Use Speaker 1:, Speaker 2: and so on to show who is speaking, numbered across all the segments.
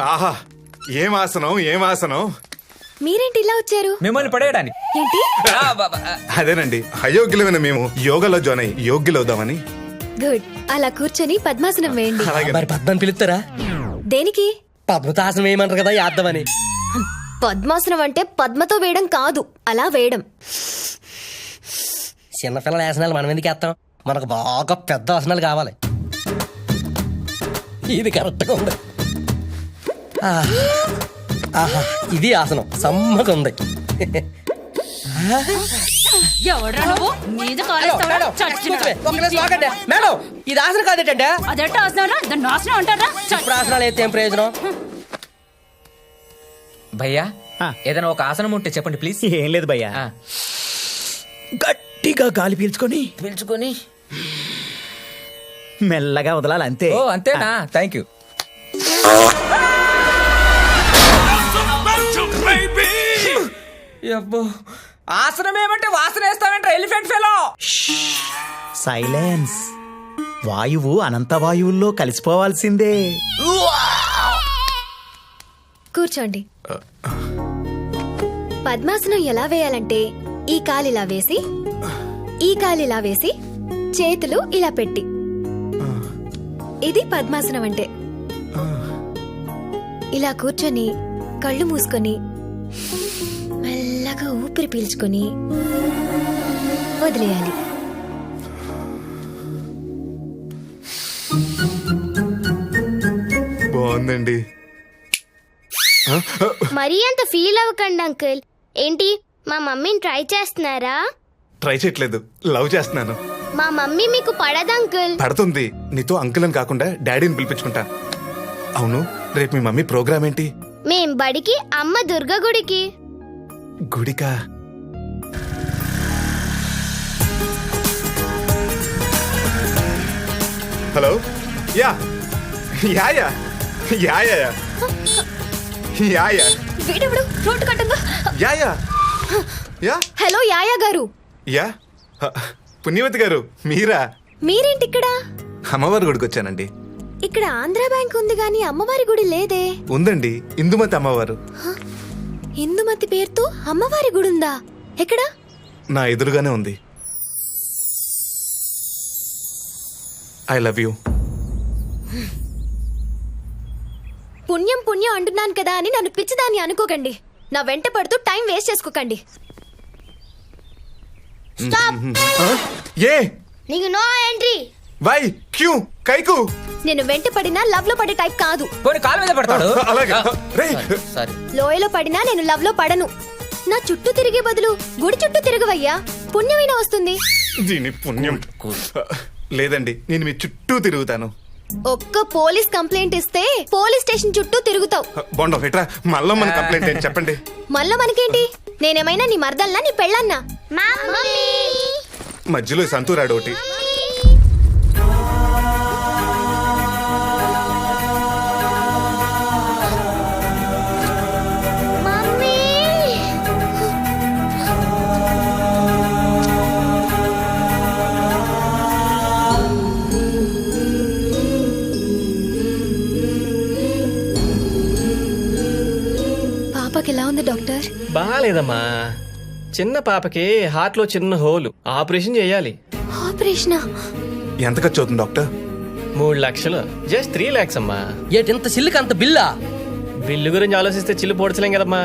Speaker 1: ఆహా ఏం ఆసనం ఏం ఆసనం?
Speaker 2: మీరేంటి ఇలా వచ్చారు?
Speaker 3: మిమ్మల్ని పడేయడానికి.
Speaker 2: ఏంటి?
Speaker 1: అదేనండి అయోగ్యులమైన మేము యోగాలో జాయిన్ అయ్యి యోగ్యులవుదామని
Speaker 2: గుడ్. అలా కూర్చొని పద్మాసనం వేయండి.
Speaker 1: అలాగే.
Speaker 4: మరి పద్మని పిలుస్తారా?
Speaker 2: దేనికి?
Speaker 4: పద్మతాసనం వేయమంటారు కదా యాద్దమని
Speaker 2: పద్మాసనం అంటే పద్మతో వేయడం కాదు అలా వేయడం.
Speaker 4: చిన్నపిల్లల ఆసనాలు మనం ఎందుకు వేస్తాం? మనకు బాగా పెద్ద ఆసనాలు కావాలి. ఇది కరెక్ట్గా ఉంది. ఆ, ఆహా ఇది ఆసనం. సమ్మగా ఉంది.
Speaker 5: ఎవడ్రా నువ్వు? మీద
Speaker 4: మేడం,
Speaker 5: కాలేస్తావా
Speaker 4: మేడం, కూర్చోవే. ఒక్క నిమిషం ఆగండి. మేడం ఇది ఆసనం కాదేటంటే?
Speaker 5: అదెట్ట ఆసనం దాన్ని నాశనం అంటారా?
Speaker 4: ఇప్పుడు ఆసనాలు అయితే ఏం ప్రయోజనం?
Speaker 3: భయ్యా ఏదైనా ఒక ఆసనం ఉంటే చెప్పండి ప్లీజ్
Speaker 6: ఏం లేదు భయ్యా. గట్టిగా గాలి పీల్చుకొని.
Speaker 3: పిలుచుకొని.
Speaker 6: మెల్లగా వదలాలి అంతే.
Speaker 3: ఓ అంతేనా? థ్యాంక్ యూ అబ్బో. ఆసనం ఏమంటే వాసన వేస్తావంటే ఎలిఫెంట్ ఫెలో
Speaker 6: సైలెన్స్. వాయువు అనంత వాయువుల్లో కలిసిపోవాల్సిందే.
Speaker 2: కూర్చోండి. పద్మాసనం ఎలా వేయాలంటే ఈ కాలు ఇలా వేసి ఈ కాలు ఇలా వేసి చేతులు ఇలా పెట్టి. ఇది పద్మాసనం అంటే. ఇలా కూర్చొని కళ్ళు మూసుకొని. మెల్లగా ఊపిరి పీల్చుకొని వదిలేయాలి.
Speaker 1: బాగుందండి.
Speaker 7: మరీ అంత ఫీల్ అవ్వకండి అంకుల్. ఏంటి మా మమ్మీని ట్రై చేస్తున్నారా?
Speaker 1: ట్రై చేయట్లేదు లవ్ చేస్తున్నాను.
Speaker 7: మా మమ్మీ మీకు పడదు అంకుల్.
Speaker 1: పడుతుంది. నీతో అంకుల్ అని కాకుండా డాడీని పిలిపించుకుంటా. అవును రేపు మీ మమ్మీ ప్రోగ్రామ్ ఏంటి?
Speaker 7: మేం బడికి అమ్మ దుర్గ గుడికి.
Speaker 1: గుడికా? Hello? Yeah. Yeah yeah. Yeah yeah yeah. Yeah yeah.
Speaker 2: వీడెవడు? రోడ్డు కట్టంగా?
Speaker 1: Yeah yeah. Yeah.
Speaker 2: Hello yeah yeah గారు.
Speaker 1: యా. హ, పుణ్యవతి గారు మీరా?
Speaker 2: మీరేంటి ఇక్కడ?
Speaker 1: అమ్మవారి గుడికి వచ్చానండి.
Speaker 2: ఇక్కడ ఆంధ్ర బ్యాంక్ ఉంది గాని అమ్మవారి గుడి లేదే.
Speaker 1: ఉందండి. ఇందుమతి అమ్మవారు.
Speaker 2: ఇందుమతి పేరుతో అమ్మవారి గుడి ఉందా ఎక్కడ?
Speaker 1: నా ఎదురుగానే ఉంది. ఐ లవ్ యూ
Speaker 2: పుణ్యం పుణ్యం అంటున్నాను కదా అని నన్ను పిచ్చిదాన్ని అనుకోకండి. నా వెంట పడుతూ టైం వేస్ట్ చేసుకోకండి.
Speaker 1: ఏ?
Speaker 7: నీకు నో ఎంట్రీ.
Speaker 1: వై? క్యూ? కైకు?
Speaker 2: నేను వెంట పడినా లవ్లో పడే టైప్ కాదు.
Speaker 3: పోనీ కాలు మీద పడతాడు?
Speaker 1: అలాగే. రే
Speaker 3: సారీ
Speaker 2: లోయలో పడినా నేను లవ్లో పడను. నా చుట్టూ తిరిగే బదులు గుడి చుట్టూ తిరగవయ్యా. పుణ్యమైన వస్తుంది.
Speaker 1: దీని పుణ్యం. లేదండి నేను మీ చుట్టూ తిరుగుతాను.
Speaker 2: ఒక్క పోలీస్ కంప్లైంట్ ఇస్తే పోలీస్ స్టేషన్ చుట్టూ తిరుగుతావు.
Speaker 1: బొండ ఎట్రా మళ్ళీ మన కంప్లైంట్ ఏంటి చెప్పండి.
Speaker 2: మళ్ళా మనకేంటి? నేనేమైనా నీ మర్దల్నా నీ పెళ్ళన్నా?
Speaker 1: మధ్యలో సంతూరాడు ఒకటి.
Speaker 2: పాపకి ఎలా ఉంది డాక్టర్?
Speaker 8: బాగాలేదమ్మా చిన్న పాపకి హార్ట్లో చిన్న హోలు. ఆపరేషన్ చేయాలి.
Speaker 2: ఆపరేషనా?
Speaker 1: ఎంత ఖర్చు అవుతుంది డాక్టర్?
Speaker 8: మూడు లక్షలు. జస్ట్ త్రీ లాక్స్ అమ్మా.
Speaker 4: ఏటి ఇంత సిల్లుకి అంత బిల్లా?
Speaker 8: బిల్లు గురించి ఆలోచిస్తే చిల్లు పోడ్చలేం కదమ్మా.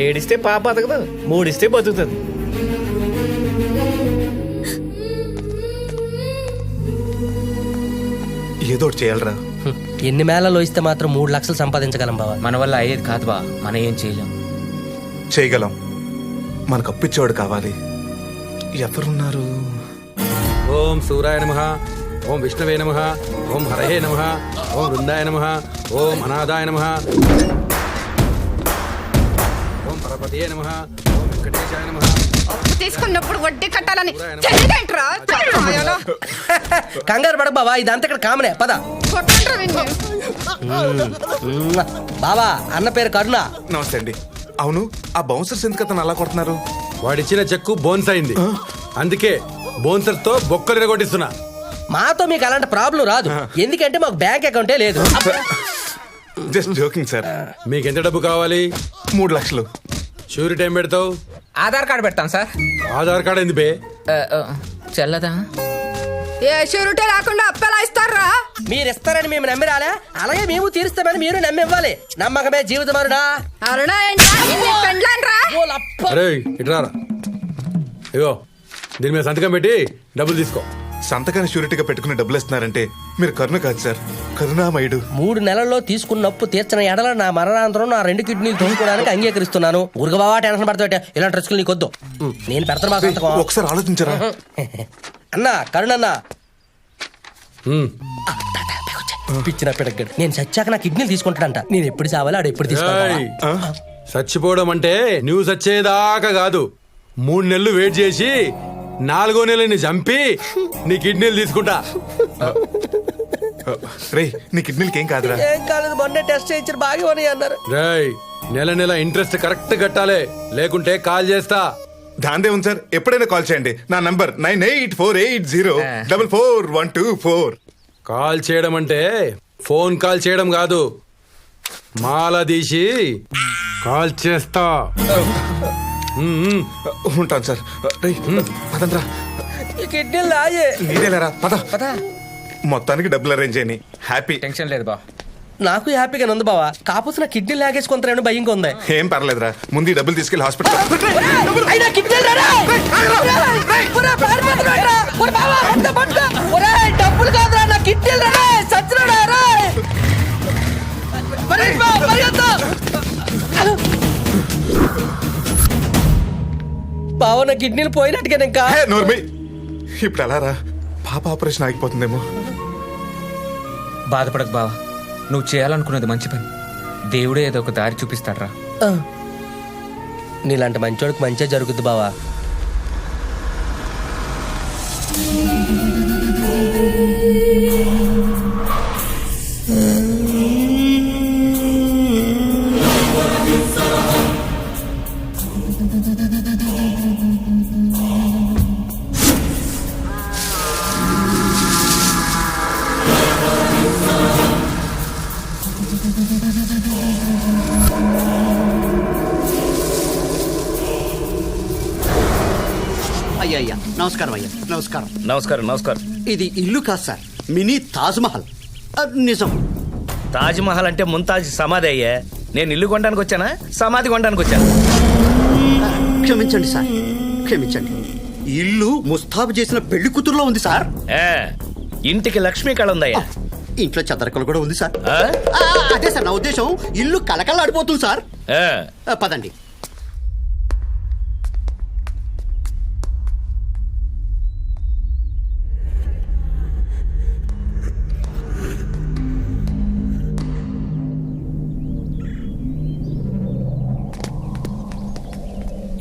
Speaker 8: ఏడిస్తే పాప బతకదు మూడిస్తే బతుకుతుంది.
Speaker 1: ఏదో ఒకటి చేయాలరా.
Speaker 4: ఎన్ని మేళలో ఇస్తే మాత్రం మూడు లక్షలు సంపాదించగలం బావా.
Speaker 3: మన వల్ల అయ్యేది కాదు బా మనం ఏం చేయలేం.
Speaker 1: చేయగలం. మనకు అప్పిచ్చేవాడు కావాలి. ఎవరున్నారు?
Speaker 9: ఓం సూరాయ నమ ఓం విష్ణవే నమ ఓం హరహే నమ ఓం వృందాయ నమ ఓం అనాథాయ నమ. ఓం పరపతియే నమ ఓం వెంకటేశాయ నమ.
Speaker 5: తీసుకున్నప్పుడు వడ్డీ కట్టాలని తెలియదేంట్రా
Speaker 4: కంగారు పడక బావా ఇదంతా ఇక్కడ కామనే. పద.
Speaker 5: కొట్టండ్రా.
Speaker 4: మ్మ్. బావా అన్న పేరు కరుణ.
Speaker 1: నమస్తే అండి. అవును ఆ బౌన్సర్స్ ఎందుకు అతను అలా కొడుతున్నారు?
Speaker 9: వాడిచ్చిన చెక్కు బోన్స్ అయింది. అందుకే బోన్సర్తో బొక్కలు ఎరగొట్టిస్తున్నా
Speaker 4: మాతో మీకు అలాంటి ప్రాబ్లం రాదు. ఎందుకంటే మాకు బ్యాంక్ అకౌంటే లేదు.
Speaker 1: Just joking sir.
Speaker 9: మీకు ఎంత డబ్బు కావాలి?
Speaker 1: మూడు లక్షలు.
Speaker 9: షూరిటీ ఏం పెడతావు?
Speaker 3: ఆధార్ కార్డు పెడతాం సార్.
Speaker 9: ఆధార్ కార్డ్ ఎందుకు బే?
Speaker 3: ఆ, ఆ, చెల్లదా?
Speaker 5: ఏ షూరిటీ లేకుండా అప్పెలా ఇస్తారా?
Speaker 4: మీరు ఇస్తారని మేము నమ్మి రాలే అలాగే మేము తీరుస్తామని మీరు నమ్మి ఇవ్వాలి నమ్మకమే జీవితం అరుడా
Speaker 5: అరుణా ఏంటి? పెండ్లాన్రా?
Speaker 9: అరే ఇట్రారా ఇగో దీని మీద సంతకం పెట్టి డబ్బులు తీసుకో.
Speaker 1: సంతకాన్ని షూరిటీగా పెట్టుకుని డబ్బులు ఇస్తున్నారంటే మీరు కరుణ కాదు సార్. కరుణామయుడు.
Speaker 4: మూడు నెలల్లో తీసుకున్న అప్పు తీర్చిన ఎడల నా మరణాంతరం నా రెండు కిడ్నీలు తోడుకోవడానికి అంగీకరిస్తున్నాను. ఊరుగా బావా టెన్షన్ పడతావు ఇలాంటి రిస్కులు నీకొద్దు. ఉం, నేను పెడతాను మా సంతకం.
Speaker 1: ఒకసారి ఆలోచించరా?
Speaker 4: అన్నా కరుణన్నా.
Speaker 9: హ్మ్.
Speaker 4: పిచ్చిన పిడగ్గడు నేను చచ్చాక నా కిడ్నీలు తీసుకుంటాడంట నేను ఎప్పుడు చావాలి ఆడు ఎప్పుడు తీసుకుంటా
Speaker 9: చచ్చిపోవడం అంటే నువ్వు చచ్చేదాకా కాదు. మూడు నెలలు వెయిట్ చేసి నాలుగో నెలని చంపి నీ కిడ్నీలు తీసుకుంటా.
Speaker 1: రే నీ కిడ్నీలకి ఏం కాదురా.
Speaker 4: ఏం కాలేదు మొన్నే టెస్ట్ చేయించారు బాగా ఉన్నాయి అన్నారు.
Speaker 9: రేయ్ నెల నెల ఇంట్రెస్ట్ కరెక్ట్ కట్టాలి. లేకుంటే కాల్ చేస్తా.
Speaker 1: దాందే ఉంది సార్. ఎప్పుడైనా కాల్ చేయండి. నా number nine eight four eight zero double four one two four.
Speaker 9: Call చేయడం అంటే ఫోన్ కాల్ చేయడం కాదు. మాల తీసి కాల్ చేస్తా.
Speaker 1: ఉంటాను సార్. రే పదండ్రా.
Speaker 4: ఈ కిడ్నీలు లాయే
Speaker 1: నీదేలేరా పద.
Speaker 3: పదా.
Speaker 1: మొత్తానికి డబ్బులు అరేంజ్ చేయని. హ్యాపీ
Speaker 3: టెన్షన్ లేదు బా
Speaker 4: నాకు హ్యాపీగా ఉంది బావా. కాకపోతే నా కిడ్నీ లాగేసుకుంటారేమో భయంగా ఉంది.
Speaker 1: ఏం పర్లేదురా. ముందు ఈ డబ్బులు తీసుకెళ్ళి హాస్పిటల్
Speaker 4: నా కిడ్నీలు పోయినట్టుగా ఇంకా
Speaker 1: నోర్మి. ఇప్పుడు ఎలా రా. పాప ఆపరేషన్ ఆగిపోతుందేమో.
Speaker 3: బాధపడకు బావా. నువ్వు చేయాలనుకున్నది మంచి పని. దేవుడే ఏదో ఒక దారి చూపిస్తాడ్రా.
Speaker 4: నీలాంటి మంచోడికి మంచిగా జరుగుద్ది బావా.
Speaker 10: నమస్కారం అయ్యా. నమస్కారం.
Speaker 6: నమస్కారం నమస్కారం.
Speaker 10: ఇది ఇల్లు కాదు సార్. మినీ తాజ్ మహల్. నిజం.
Speaker 6: తాజ్ మహల్ అంటే ముంతాజ్ సమాధి అయ్యే. నేను ఇల్లు కొనడానికి వచ్చానా? సమాధి కొనడానికి వచ్చాను?
Speaker 10: క్షమించండి సార్. క్షమించండి. ఇల్లు ముస్తాబు చేసిన పెళ్ళి కూతురులో ఉంది సార్.
Speaker 6: ఏ, ఇంటికి లక్ష్మీ కళ ఉందయ్యా.
Speaker 10: ఇంట్లో చదరకలు కూడా ఉంది సార్.
Speaker 6: ఆ?
Speaker 10: ఆ, అదే సార్ నా ఉద్దేశం. ఇల్లు కలకలాడిపోతుంది సార్.
Speaker 6: ఏ,
Speaker 10: ఆ, పదండి.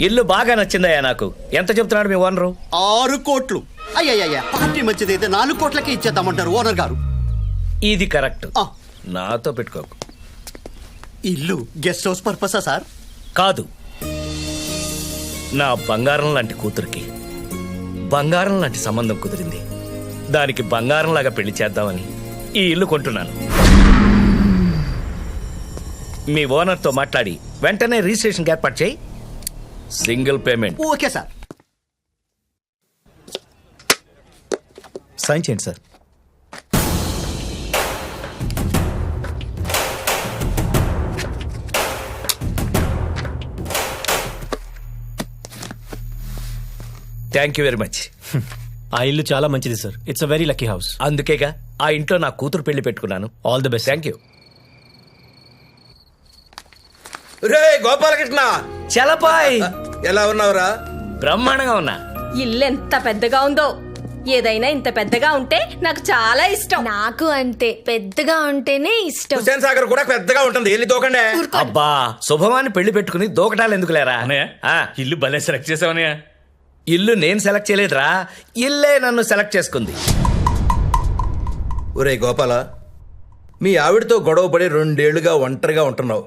Speaker 6: ఇల్లు బాగా నచ్చిందయ్యా నాకు. ఎంత చెప్తున్నాడు మీ ఓనరు?
Speaker 10: ఆరు కోట్లు. అయ్యయ్యా పార్టీ మంచిదైతే నాలుగు కోట్లకే ఇచ్చేద్దామంటారు ఓనర్ గారు.
Speaker 6: ఇది కరెక్ట్.
Speaker 10: ఆ,
Speaker 6: నాతో పెట్టుకోకు.
Speaker 10: ఇల్లు గెస్ట్ హౌస్ పర్పసా సార్?
Speaker 6: కాదు. నా బంగారం లాంటి కూతురికి బంగారం లాంటి సంబంధం కుదిరింది. దానికి బంగారం లాగా పెళ్ళి చేద్దామని ఈ ఇల్లు కొంటున్నాను. మీ ఓనర్తో మాట్లాడి వెంటనే రిజిస్ట్రేషన్ ఏర్పాటు చేయి. Single payment
Speaker 10: okay sir.
Speaker 6: Sign చేయండి sir. Thank you very much
Speaker 11: ఆ ఇల్లు చాలా మంచిది sir. It's a very lucky house
Speaker 6: అందుకేగా ఆ ఇంట్లో నా కూతురు పెళ్ళి పెట్టుకున్నాను.
Speaker 11: All the best
Speaker 6: thank you
Speaker 8: రే గోపాలకృష్ణ!
Speaker 6: చలపాయ్!
Speaker 8: ఎలా ఉన్నావురా?
Speaker 6: బ్రహ్మాండంగా ఉన్నా.
Speaker 5: ఇల్లు ఎంత పెద్దగా ఉందో. ఏదైనా ఇంత పెద్దగా ఉంటే నాకు చాలా ఇష్టం.
Speaker 2: నాకు అంతే. పెద్దగా ఉంటేనే ఇష్టం.
Speaker 8: హుసేన్ సాగర్ కూడా పెద్దగా ఉంటుంది. వెళ్ళి తోకండి
Speaker 6: అబ్బా శుభమాన్ని పెళ్ళి పెట్టుకుని దూకటాలు ఎందుకు లేరా? ఆ,
Speaker 11: ఇల్లు భలే సెలెక్ట్ చేసావనయ్య
Speaker 6: ఇల్లు నేను సెలెక్ట్ చేయలేదురా. ఇల్లే నన్ను సెలెక్ట్ చేసుకుంది.
Speaker 8: ఒరే గోపాల మీ ఆవిడతో గొడవ పడి రెండేళ్ళుగా ఒంటరిగా ఉంటున్నావు.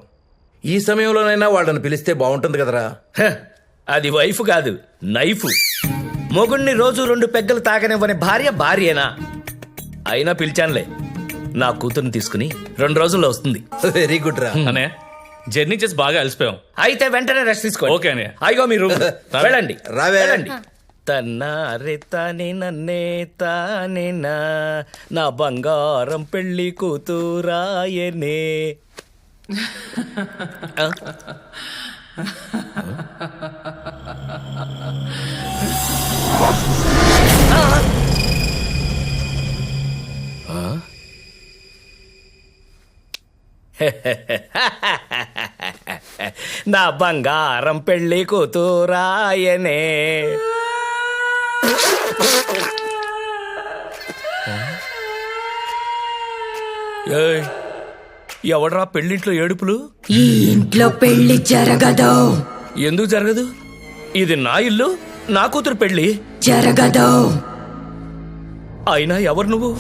Speaker 8: ఈ సమయంలోనైనా వాళ్ళని పిలిస్తే బాగుంటుంది కదరా.
Speaker 6: హ, అది వైఫ్ కాదు నైఫ్. మొగుణ్ణి రోజు రెండు పెగ్గలు తాగనివ్వని భార్య భార్యేనా? అయినా పిలిచానులే. నా కూతుర్ని తీసుకుని రెండు రోజుల్లో వస్తుంది.
Speaker 8: వెరీ గుడ్ రా.
Speaker 11: అనే జర్నీ చేసి బాగా అలసిపోయాం.
Speaker 6: అయితే వెంటనే రెస్ట్ తీసుకో
Speaker 11: ఓకే అన్నయ్య.
Speaker 6: అయ్యో మీరు వెళ్ళండి.
Speaker 8: రావే.
Speaker 6: వెళ్ళండి. తన్నారే తానే నన్నే తానేనా నా. బంగారం పెళ్ళి కూతురాయనే? నా బంగారం పెళ్ళి కూతురాయనే. ఏయ్, ఎవడ్రా పెళ్ళింట్లో ఏడుపులు?
Speaker 4: ఈ ఇంట్లో పెళ్ళి జరగదు.
Speaker 6: ఎందుకు జరగదు? ఇది నా ఇల్లు నా కూతురు పెళ్ళి
Speaker 4: జరగదు.
Speaker 6: అయినా ఎవరు నువ్వు?